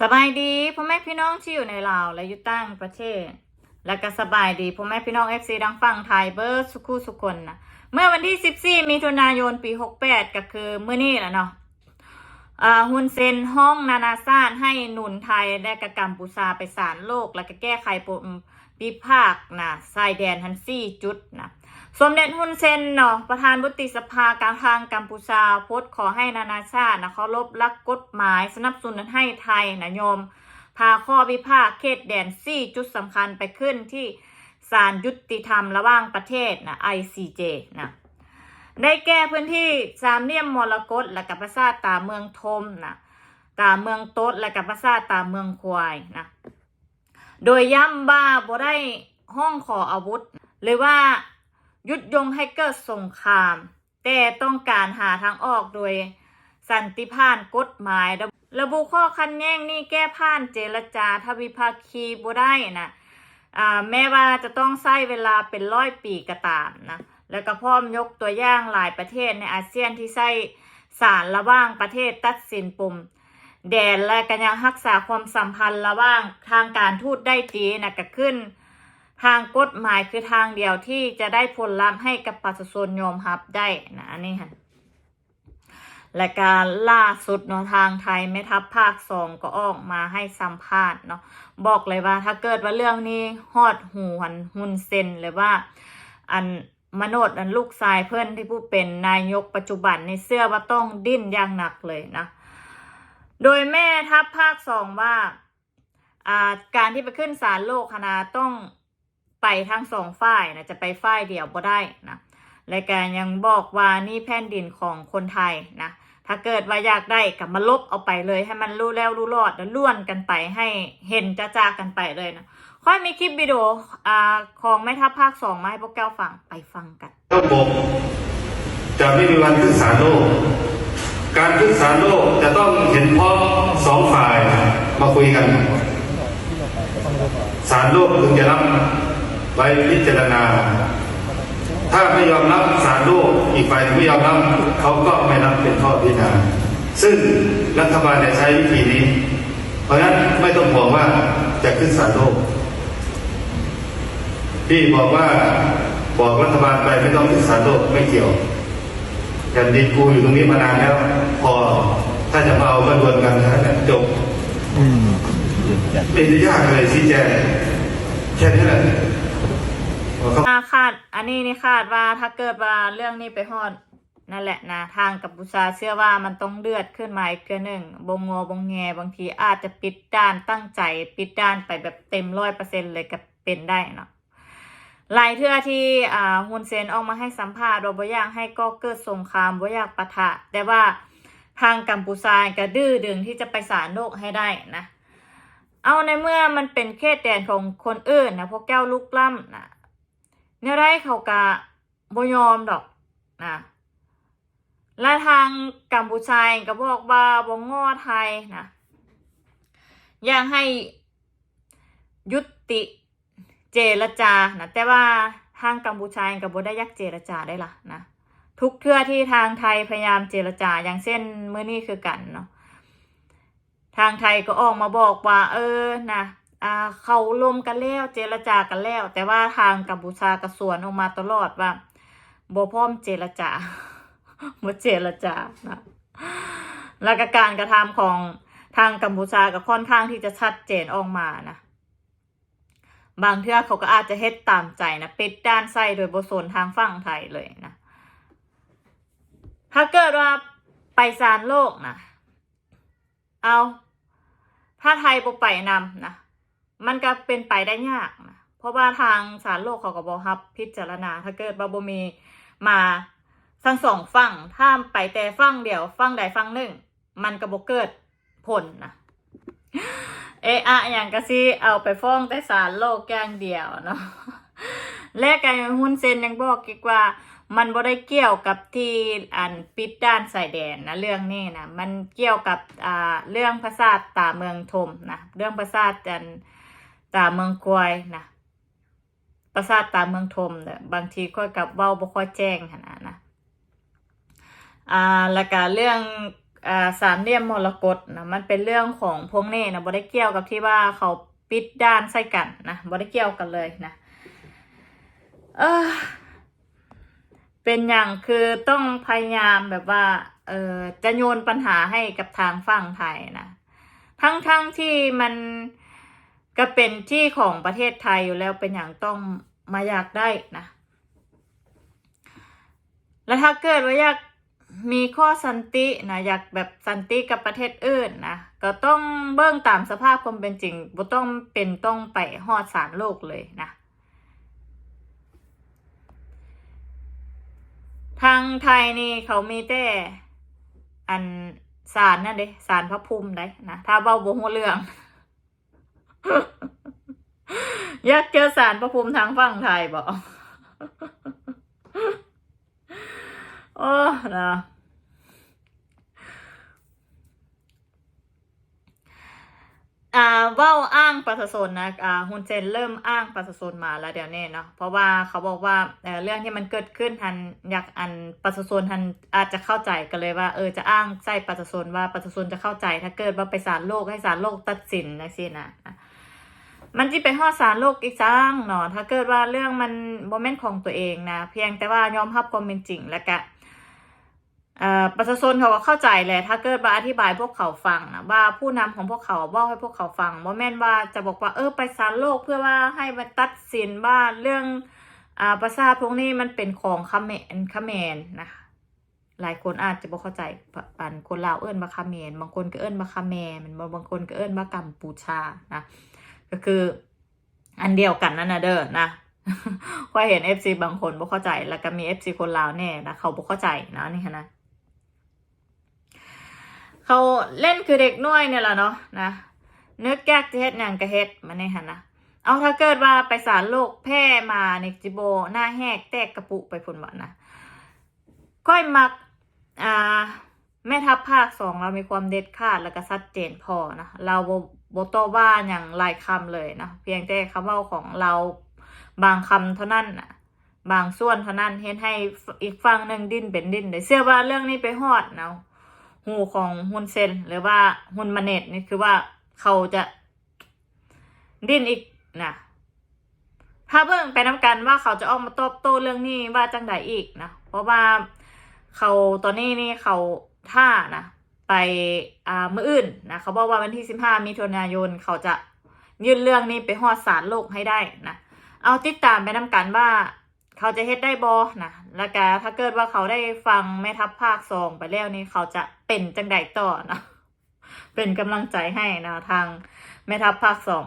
สบายดีพ่อแม่พี่น้องที่อยู่ในลาวและอยู่ต่างประเทศ และก็สบายดีพ่อแม่พี่น้องเอฟซีดังฟังไทยเบอร์สุขุสุคนนะเมื่อวันที่ 14มิถุนายนปี 68 ก็คือเมื่อนี้แหละเนาะ ฮุนเซนห้องนานาชาติให้หนุนไทยและกกัมพูชาไปศาลโลก แล้วก็แก้ไขปมพิพากนะชายแดนทันซี่จุดนะสมเด็จฮุนเซนเนาะประธานวุฒิสภาการทางกัมพูชาโพสต์ขอให้นานาชาตินะเคารพหลักกฎหมายสนับสนุนให้ไทยนะยม พาข้อพิพาทเขตแดนซี่จุดสำคัญไปขึ้นที่ศาลยุติธรรมระหว่างประเทศนะ ICJ นะ ได้แก้พื้นที่สามเหลี่ยมมรกตและกับประสาทตาเมืองทมนะตาเมืองโต๊ดและกับประสาทตาเมืองควายนะโดยย้ำว่าบ่ได้ห้องขออาวุธ หรือว่ายุดยงให้เกิดสงคราม แต่ต้องการหาทางออกโดยสันติพานกฎหมาย ระบุข้อคันแย้งนี่แก้ผ่านเจรจาทวิภาคีบ่ได้นะแม้ว่าจะต้องใช้เวลาเป็นร้อยปีก็ตามนะ แล้วก็พร้อมยกตัวอย่างหลายประเทศในอาเซียนที่ใช้สารระว่างประเทศตัดสินปุ่มแดนและกันยังรักษาความสัมพันธ์ระหว่างทางการทูตได้ดีนะก็ขึ้น ทางกฎหมายคือทางเดียวที่จะได้ผลลัพธ์ให้กับประชาชนยอมรับได้นะอันนี้ค่ะและการล่าสุดเนาะทางไทยแม่ทัพภาคสองก็ออกมาให้สัมภาษณ์เนาะบอกเลยว่าถ้าเกิดว่าเรื่องนี้ฮอดหูหันหุนเซนหรือว่า อัน มโนดอันลูกชายเพื่อนที่ผู้เป็นนายกปัจจุบันในเสื้อว่าต้องดิ้นอย่างหนักเลยนะ โดยแม่ทัพภาคสองว่าการที่ไปขึ้นศาลโลกคณะต้องไปทั้งสองฝ่ายนะจะไปฝ่ายเดียวบ่ได้นะและการยังบอกว่านี่แผ่นดินของคนไทยนะถ้าเกิดว่าอยากได้กับมาลบเอาไปเลย ให้มันรู้แล้วรู้รอดแล้วล้วนกันไปให้เห็นจ้าจากันไปเลยนะ ค่อยมีคลิปวิดีโออ่าของแม่ทัพภาคสองมาให้พวกแก้วฟังไปฟังกันระบบจะไม่มีวันขึ้นศาลโลก การขึ้นศาลโลกจะต้องเห็นพ้องสองฝ่ายมาคุยกันศาลโลกถึงจะรับไว้พิจารณา ถ้าไม่ยอมรับศาลโลกอีกฝ่ายไม่ยอมรับเขาก็ไม่รับเป็นข้อพิจารณา ซึ่งรัฐบาลจะใช้วิธีนี้ เพราะฉะนั้นไม่ต้องห่วงว่าจะขึ้นศาลโลก ที่บอกว่าบอกรัฐบาลไปไม่ต้องขึ้นศาลโลกไม่เกี่ยวแผ่นดินกูอยู่ตรงนี้มานานแล้ว พอถ้าจะมาเอามาดวลกันนะจบอืมไม่ได้ยากเลยชี้แจงแค่นี้แหละเขาอ่าคาด อันนี้นี่คาดว่าถ้าเกิดว่าเรื่องนี้ไปฮอดนั่นแหละนะทางกัมพูชาเชื่อว่ามันต้องเลือดขึ้นมาอีกเกือหนึ่งบงงอบงแงบางทีอาจจะปิดด้านตั้งใจ ปิดด้านไปแบบเต็มร้อยเปอร์เซ็นเลยก็เป็นได้เนาะ หลายเทื่อที่อ่าฮุนเซนออกมาให้สัมภาษณ์โดยบ่อยากให้ก็เกิดสงครามบ่อยากปะทะ แต่ว่าทางกัมพูชาก็ดื้อดึงที่จะไปศาลโลกให้ได้นะ เอาในเมื่อมันเป็นเขตแดนของคนอื่นนะพวกแก้วลุกล้ำนะเนี่ยไรเขากะบ่ยอมดอกนะและทางกัมพูชาก็บอกว่าบ่งอไทยนะอยากให้ยุติ เจรจานะแต่ว่าทางกัมพูชาเองก็บ่ได้ยักเจรจาได้ล่ะนะทุกเทื่อที่ทางไทยพยายามเจรจาอย่างเช่นเมื่อนี้คือกันเนาะทางไทยก็ออกมาบอกว่า เออนะอ่าเขาลมกันแล้วเจรจากันแล้ว แต่ว่าทางกัมพูชากระสวนออกมาตลอดว่าบ่พร้อมเจรจาบ่เจรจานะแล้วก็การกระทำของทางกัมพูชาก็ค่อนข้างที่จะชัดเจนออกมานะ บางเทื่อเขาก็อาจจะเฮ็ดตามใจนะปิดด้านไส้โดยบสนทางฝั่งไทยเลยนะ ถ้าเกิดว่าไปศาลโลกนะเอา ถ้าไทยบไปนำนะมันก็เป็นไปได้ยากนะเพราะว่าทางศาลโลกเขาก็บอกรับ พิจารณา ถ้าเกิดว่าบมีมาทั้งสองฝั่งถ้าไปแต่ฝั่งเดียวฝั่งใดฝั่งหนึ่ง มันก็บ่เกิดผลนะ เออะอย่างก็สิเอาไปฟ้องแต่ศาลโลกอย่างเดียวเนาะและการหุ้นเซนยังบอกอีกว่า มันบ่ได้เกี่ยวกับที่อันปิดด้านสายแดนนะเรื่องนี้นะมันเกี่ยวกับอ่าเรื่องพระศาสตาเมืองทมนะเรื่องพระศาสอันตาเมืองกวยนะพระศาสตาเมืองทมเนี่ยบางทีค่อยกับเว้าบ่ค่อยแจ้งขนาดนะอ่าแล้วก็เรื่อง สามเหลี่ยมมรกตนะมันเป็นเรื่องของพวกนี้นะบ่ได้เกี่ยวกับที่ว่าเขาปิดด้านใส่กันนะบ่ได้เกี่ยวกันเลยนะเออเป็นอย่างคือต้องพยายามแบบว่าเออจะโยนปัญหาให้กับทางฝั่งไทยนะทั้งทั้งที่มันก็เป็นที่ของประเทศไทยอยู่แล้วเป็นอย่างต้องมาอยากได้นะ แล้วถ้าเกิดว่าอยาก มีข้อสันตินะอยากแบบสันติกับประเทศอื่นนะก็ต้องเบิ่งตามสภาพความเป็นจริงบ่ต้องเป็นต้องไปฮอดสารโลกเลยนะทางไทยนี่เขามีแต่อันสารนั่นเด้สารพระภูมิได้นะถ้าเบาบ่หัวเรื่อง อยากเจอสารพระภูมิทางฝั่งไทยบ่โอ้นะอ่าเว้าอ้างประชาชนนะอ่าฮุนเซนเริ่มอ้างประชาชนมาแล้วเดี๋ยวนี้เนาะเพราะว่าเขาบอกว่าเออเรื่องที่มันเกิดขึ้นทันอยากอันประชาชนทันอาจจะเข้าใจกันเลยว่าเออจะอ้างใส่ประชาชนว่าประชาชนจะเข้าใจ ถ้าเกิดว่าไปศาลโลกให้ศาลโลกตัดสินนะสินะมันจะไปฮอดศาลโลกอีกจังเนาะถ้าเกิดว่าเรื่องมันบ่แม่นของตัวเองนะเพียงแต่ว่ายอมรับความเป็นจริงแล้วก็ ประชาชนเขาก็เข้าใจแหละถ้าเกิดว่าอธิบายพวกเขาฟังนะว่าผู้นำของพวกเขาบอกให้พวกเขาฟังว่าแม่นว่าจะบอกว่าเออไปศาลโลกเพื่อว่าให้มาตัดสินว่าเรื่องอ่าประสาทพวกนี้มันเป็นของคาเมนคาเมนนะคะหลายคนอาจจะบ่เข้าใจปันคนลาวเอิ้นว่าคาเมน บางคนก็เอิ้นว่าคาแมนมันบางคนก็เอิ้นว่ากัมพูชานะก็คืออันเดียวกันนั่นนะเด้อนะว่าเห็น FC บางคนบ่เข้าใจ แล้วก็มี FC คนลาวแน่นะเขาบ่เข้าใจนะนี่ค่ะนะ เขาเล่นคือเด็กน้อยเนี่ยแหละเนาะนะนึกยากจะเฮ็ดหยังก็เฮ็ดมาในหันนะเอาถ้าเกิดว่าไปสารโลกแพร่มาในจิโบหน้าแหกแตกกระปุไปพุ่นวะนะก้อยมักอ่าแม่ทัพภาคสองเรามีความเด็ดขาดแล้วก็ชัดเจนพอนะเราโบโตว่าอย่างลายคำเลยนะเพียงแต่คำเว่าของเราบางคำเท่านั้นนะบางส่วนเท่านั้นเฮ็ดให้อีกฝั่งหนึ่งดิ้นเป็นดิ้นได้เชื่อว่าเรื่องนี้ไปฮอดเนาะ หูของฮุนเซนหรือว่าฮุนมาเนตนี่คือว่าเขาจะดิ้นอีกนะถ้าเบิ่งไปน้ำกันว่าเขาจะออกมาตอบโต้เรื่องนี้ว่าจังใดอีกนะเพราะว่าเขาตอนนี้นี่เขาท่านะไปอ่ามืออื่นนะเขาบอกว่าวันที่สิบห้ามิถุนายนเขาจะยื่นเรื่องนี้ไปฮอดศาลโลกให้ได้นะเอาติดตามไปน้ำกันว่า เขาจะเฮ็ดได้บอนะแล้วก็ถ้าเกิดว่าเขาได้ฟังแม่ทัพภาคสองไปแล้วนี่เขาจะเป็นจังไดต่อนะเป็นกำลังใจให้นะทางแม่ทัพภาคสอง